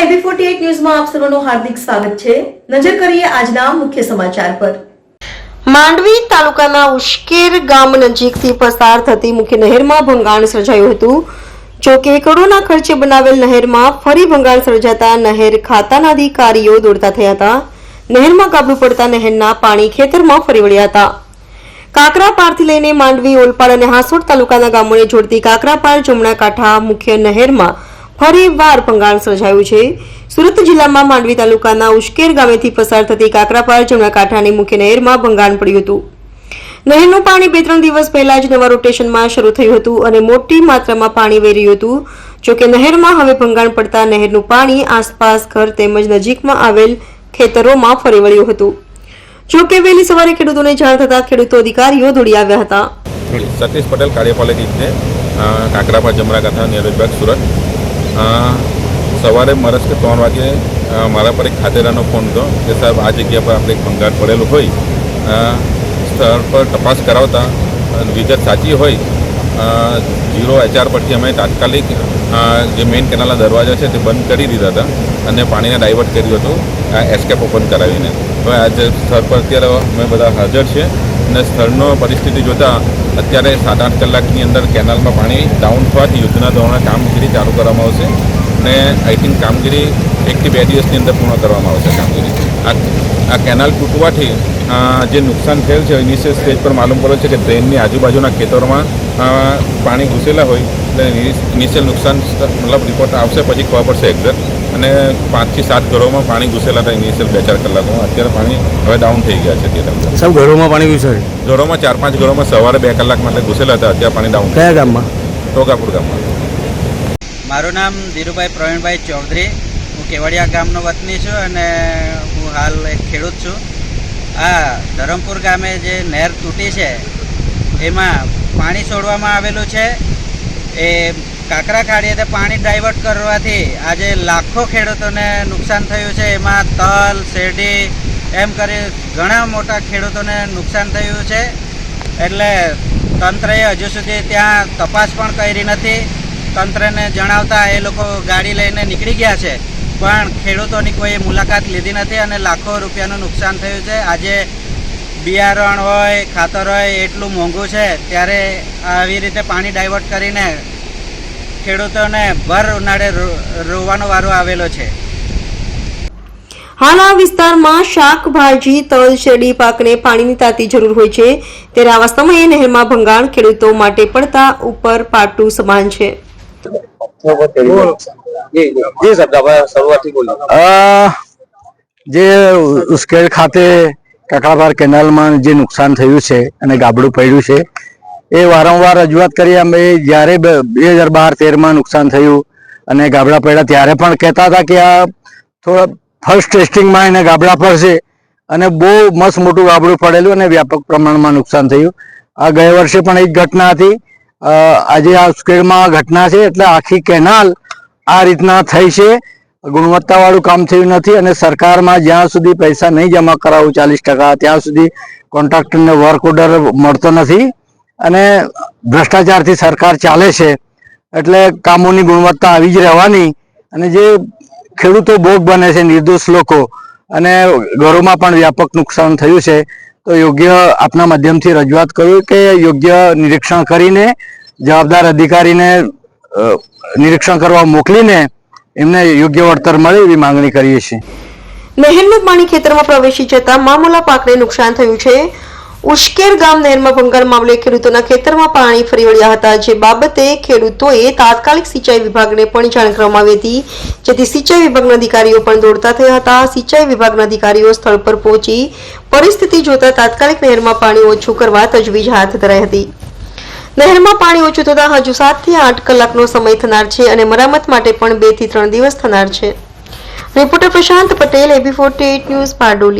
Forty ન્યૂઝમાં આપ સર્વનું હાર્દિક સ્વાગત છે. નજર કરીએ આજના મુખ્ય સમાચાર પર. માંડવી તાલુકાના ઉશ્કેર ગામ નજીકથી પસાર થતી મુખ્ય નહેરમાં ભંગાણ સર્જાયું હતું. જો કે કરોડોના ખર્ચે બનાવેલ નહેરમાં ફરી ભંગાણ સર્જાતા નહેર ખાતાના અધિકારીઓ દોડતા થયા હતા. નહેરમાં કાબુ પડતા નહેરના પાણી ખેતરમાં ફરી વળ્યા હતા. કાકરાપારથી લઈને માંડવી, ઓલપાડ અને હાંસોડ તાલુકાના ગામોને જોડતી કાકરાપાર જમણા કાંઠા મુખ્ય નહેરમાં ફરી વાર ભંગાણ સર્જાયું છે. સુરત જિલ્લામાં માંડવી તાલુકાના ઉશ્કેર ગામેથી પસાર થતી કાકરાપાર જમણા કાંઠાની મુખ્ય નહેરમાં ભંગાણ પડ્યું હતું. નહેરનું પાણી બે ત્રણ દિવસ પહેલા જ નવા રોટેશનમાં શરૂ થયું હતું અને મોટી માત્રામાં પાણી વહી રહ્યું હતું. જોકે નહેરમાં હવે ભંગાણ પડતા નહેરનું પાણી આસપાસ ઘર તેમજ નજીકમાં આવેલ ખેતરોમાં ફરી વળ્યું હતું. જોકે વહેલી સવારે ખેડૂતોને જાણ થતા ખેડૂતો અધિકારીઓ દોડી આવ્યા હતા. સતીશ પટેલ કાર્યપાલક કાકરાપા જમરા કથા નિયરબાગ સુરત. સવારે મરસ કે ત્રણ વાગે મારા પર એક ખાતેદારનો ફોન હતો કે સાહેબ, આ જગ્યા પર આપણે એક ભંગાર પડેલું હોય. સ્થળ પર તપાસ કરાવતા વિગત સાચી હોય. જીરો એચઆર પરથી અમે તાત્કાલિક જે મેઇન કેનાલના દરવાજા છે તે બંધ કરી દીધા હતા અને પાણીને ડાયવર્ટ કર્યું હતું. આ એસ્કેપ ઓપન કરાવીને. હવે આજે સ્થળ પર અત્યારે અમે બધા હાજર છે અને સ્થળનો પરિસ્થિતિ જોતાં અત્યારે સાત આઠ કલાકની અંદર કેનાલમાં પાણી ડાઉન થવાથી યુદ્ધના ધોરણે કામગીરી ચાલુ કરવામાં આવશે અને આઈ થિંક કામગીરી એકથી બે દિવસની અંદર પૂર્ણ કરવામાં આવશે કામગીરી. આ કેનાલ તૂટવાથી જે નુકસાન થયેલ છે ઇનિશિયલ સ્ટેજ પર માલુમ પડે છે કે ટ્રેનની આજુબાજુના ખેતરોમાં પાણી ઘૂસેલા હોય, એટલે ઇનિશિયલ નુકસાન મતલબ રિપોર્ટ આવશે, પછી ખબર પડશે એક્ઝેક્ટ અને પાંચથી સાત ઘરોમાં પાણી ઘૂસેલા હતા ઇનિશિયલ બે ચાર કલાકોમાં. અત્યારે પાણી હવે ડાઉન થઈ ગયા છે અત્યારે સૌ ઘરોમાં પાણી ઘૂસે છે ઘરોમાં ચાર પાંચ ઘરોમાં સવારે બે કલાક માટે ઘૂસેલા હતા અત્યારે પાણી ડાઉન કયા ગામમાં? ટોકાપુર ગામમાં. મારું નામ ધીરુભાઈ પ્રવીણભાઈ ચૌધરી. હું કેવડિયા ગામનો વતની છું અને હું હાલ એક ખેડૂત છું. આ ધરમપુર ગામે જે નહેર તૂટી છે એમાં પાણી છોડવામાં આવેલું છે. એ કાકરા ખાડીએ તે પાણી ડાયવર્ટ કરવાથી આજે લાખો ખેડૂતોને નુકસાન થયું છે. એમાં તલ, શેરડી એમ કરી ઘણા મોટા ખેડૂતોને નુકસાન થયું છે. એટલે તંત્રએ હજુ સુધી ત્યાં તપાસ પણ કરી નથી. તંત્રને જણાવતા એ લોકો ગાડી લઈને નીકળી ગયા છે. પણ ખેડૂતોની કોઈ મુલાકાત લીધી નથી અને લાખો રૂપિયાનું નુકસાન થયું છે. આજે બિયારણ હોય, ખાતર હોય, એટલું મોંઘું છે. ત્યારે આવી રીતે પાણી ડાયવર્ટ કરીને ખેડૂતોને ભર ઉનાળે રોવાનો વારો આવેલો છે. હાલ આ વિસ્તારમાં શાકભાજી તલ શેરડી પાકને પાણીની તાતી જરૂર હોય છે. ત્યારે આવા સમયે નહેરમાં ભંગાણ ખેડૂતો માટે પડતા ઉપર પાટું સમાન છે. જી જી સાહેબ આપણે શરૂઆતથી બોલો અ, જે ઉસ્કેર ખાતે કાકડાપાર કેનાલમાં જે નુકસાન થયું છે અને ગાબડું પડ્યું છે એ વારંવાર રજૂઆત કરી અમે જ્યારે બે હજાર બાર, તેરમાં નુકસાન થયું અને ગાબડા પડ્યા ત્યારે પણ કહેતા હતા કે આ થોડા ફર્સ્ટ ટેસ્ટિંગમાં એને ગાબડા પડશે અને બહુ મસ્ત મોટું ગાબડું પડેલું અને વ્યાપક પ્રમાણમાં નુકસાન થયું. આ ગયા વર્ષે પણ એક ઘટના હતી. આજે આ સ્કેડમાં ઘટના છે એટલે આખી કેનાલ આ રીતના થઈ છે. ગુણવત્તાવાળું કામ થયું નથી અને સરકારમાં જ્યાં સુધી પૈસા નહીં જમા કરાવું ચાલીસ ટકા, ત્યાં સુધી કોન્ટ્રાક્ટરને વર્ક ઓર્ડર મળતો નથી. અને ભ્રષ્ટાચારથી સરકાર ચાલે છે. એટલે કામોની ગુણવત્તા આવી જ રહેવાની અને જે ખેડૂતો ભોગ બને છે, નિર્દોષ લોકો અને ઘરોમાં પણ વ્યાપક નુકસાન થયું છે, તો યોગ્ય આપના માધ્યમથી રજૂઆત કર્યું કે યોગ્ય નિરીક્ષણ કરીને, જવાબદાર અધિકારીને નિરીક્ષણ કરવા મોકલીને એમને યોગ્ય વળતર મળે એવી માંગણી કરીએ છીએ. નહેરનું પાણી ખેતરમાં પ્રવેશી જતા મામૂલા પાકને નુકસાન થયું છે. ઉશ્કેર ગામ નહેરમાં ભંગાણ મામલે ખેડૂતોના ખેતરમાં પાણી ફરી વળ્યા હતા. જે બાબતે ખેડૂતોએ તાત્કાલિક સિંચાઈ વિભાગને પણ જાણ કરવામાં આવી હતી. જેથી સિંચાઈ વિભાગના અધિકારીઓ પણ દોડતા થયા હતા. સિંચાઈ વિભાગના અધિકારીઓ સ્થળ પર પહોંચી પરિસ્થિતિ જોતા તાત્કાલિક નહેરમાં પાણી ઓછું કરવા તજવીજ હાથ ધરાઈ હતી. નહેરમાં પાણી ઓછું થતાં હજુ સાતથી આઠ કલાકનો સમય થનાર છે અને મરામત માટે પણ બેથી ત્રણ દિવસ થનાર છે. Reporter Prashant Patel, AB forty news Bardoli